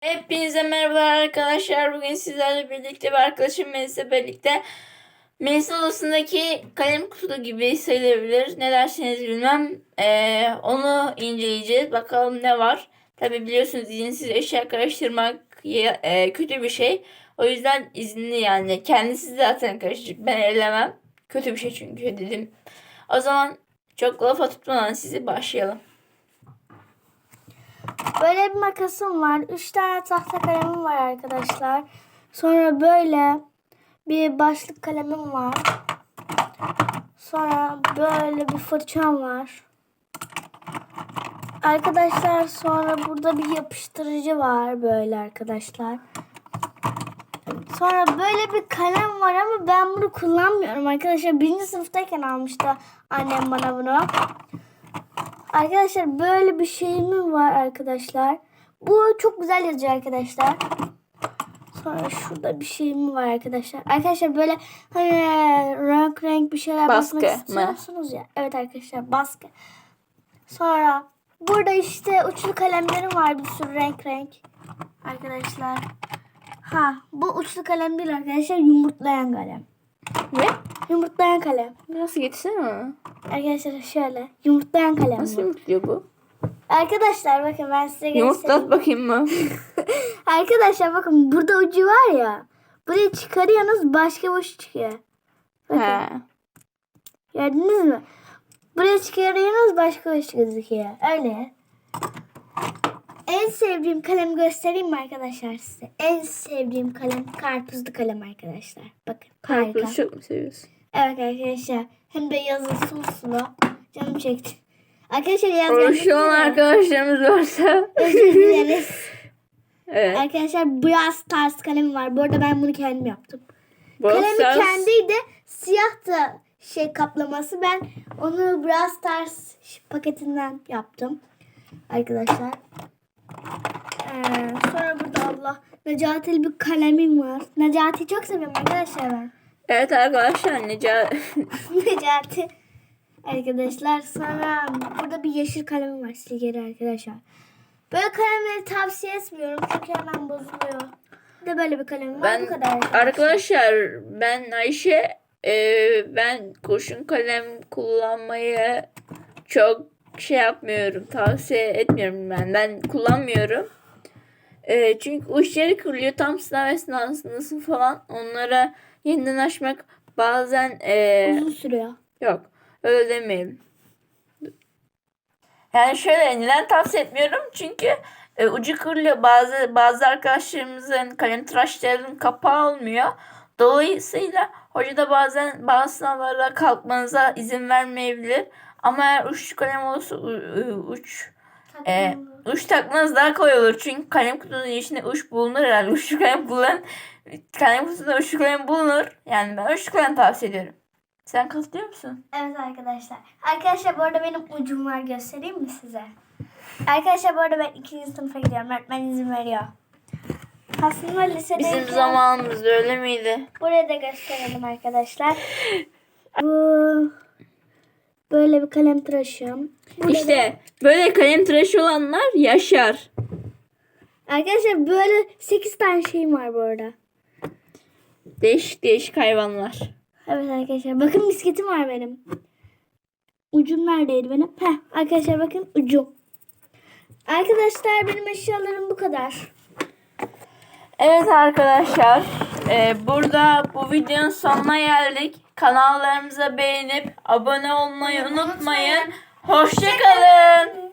Hepinize merhabalar arkadaşlar. Bugün sizlerle birlikte bir arkadaşım Melis'le birlikte Melis odasındaki kalem kutu gibi sayılabilir. Ne derseniz bilmem. Ee, onu inceleyeceğiz. Bakalım ne var. Tabi biliyorsunuz izinsiz eşya karıştırmak e, kötü bir şey. O yüzden izinli yani. Kendisi zaten karıştıracak. Ben ellemem. Kötü bir şey çünkü dedim. O zaman çok lafa tutmadan sizi başlayalım. Böyle bir makasım var. Üç tane tahta kalemim var arkadaşlar. Sonra böyle bir başlık kalemim var. Sonra böyle bir fırçam var. Arkadaşlar sonra burada bir yapıştırıcı var böyle arkadaşlar. Sonra böyle bir kalem var ama ben bunu kullanmıyorum arkadaşlar. Birinci sınıftayken almıştı annem bana bunu. Arkadaşlar böyle bir şeyim var arkadaşlar. Bu çok güzel yazıyor arkadaşlar. Sonra şurada bir şeyim var arkadaşlar. Arkadaşlar böyle hani renk renk bir şeyler Baskı basmak mı? istiyorsunuz ya. Evet arkadaşlar baskı. Sonra burada işte uçlu kalemlerim var bir sürü renk renk. Arkadaşlar. Ha bu uçlu kalem değil arkadaşlar yumurtlayan kalem. Ne? Yumurtlayan kalem. Nasıl getirsene Arkadaşlar şöyle yumurtlayan kalem Nasıl bu. yumurtluyor bu? Arkadaşlar bakın ben size göstereyim. Yumurtlat bakayım mı? Arkadaşlar bakın burada ucu var ya. Burayı çıkarıyorsunuz başka uç çıkıyor. Bakın He. gördünüz mü? Buraya çıkarıyorsunuz başka uç gözüküyor. Öyle. En sevdiğim kalem göstereyim mi arkadaşlar size? En sevdiğim kalem karpuzlu kalem arkadaşlar. Bakın harika. Karpuz çok mu seviyorsun? Evet arkadaşlar. Hem de yazın sulu Canım çekti. Arkadaşlar yaz Şu gelmesi an ya. arkadaşlarımız varsa. Özür dileriz. evet. Arkadaşlar Brawl Stars kalemi var. Bu arada ben bunu kendim yaptım. Brawl Kalemi Stars- kendiydi. Siyah da şey kaplaması. Ben onu Brawl Stars paketinden yaptım. Arkadaşlar. Ee, sonra burada Allah Necati'li bir kalemim var. Necati'yi çok seviyorum arkadaşlar ben. Evet arkadaşlar Neca... Necati. Arkadaşlar sonra burada bir yeşil kalemim var silgeri arkadaşlar. Böyle kalemleri tavsiye etmiyorum çünkü hemen bozuluyor. Bir de böyle bir kalemim var ben bu kadar arkadaşlar. arkadaşlar ben Ayşe e, ben kurşun kalem kullanmayı çok şey yapmıyorum tavsiye etmiyorum ben ben kullanmıyorum E, çünkü uçları kırılıyor tam sınav esnasında falan onlara yeniden açmak bazen e, Uzun sürüyor. Yok. Öyle demeyelim. Yani şöyle neden tavsiye etmiyorum? Çünkü e, ucu kırılıyor. Bazı bazı arkadaşlarımızın kalem tıraşlarının kapağı olmuyor. Dolayısıyla hoca da bazen bazı sınavlarda kalkmanıza izin vermeyebilir. Ama eğer uçlu kalem olursa uç e, uç takmanız daha kolay olur. Çünkü kalem kutunun içinde uç bulunur herhalde. Uçlu kalem kullan kalem kutusunda uçlu kalem bulunur. Yani ben uçlu kalem tavsiye ediyorum. Sen katılıyor musun? Evet arkadaşlar. Arkadaşlar bu arada benim ucum var göstereyim mi size? Arkadaşlar bu arada ben ikinci sınıfa gidiyorum. Öğretmen izin veriyor. Aslında lisedeyken... Bizim zamanımızda öyle miydi? Buraya da gösterelim arkadaşlar. Bu böyle bir kalem tıraşım. Burada İşte böyle kalem tıraşı olanlar yaşar. da- arkadaşlar böyle 8 tane şeyim var bu arada. Değişik değişik hayvanlar. Evet arkadaşlar bakın bisikletim var benim. Ucum neredeydi benim? Heh arkadaşlar bakın ucum. Arkadaşlar benim eşyalarım bu kadar. Evet arkadaşlar. E, burada bu videonun sonuna geldik. Kanallarımıza beğenip abone olmayı unutmayın. Hoşçakalın.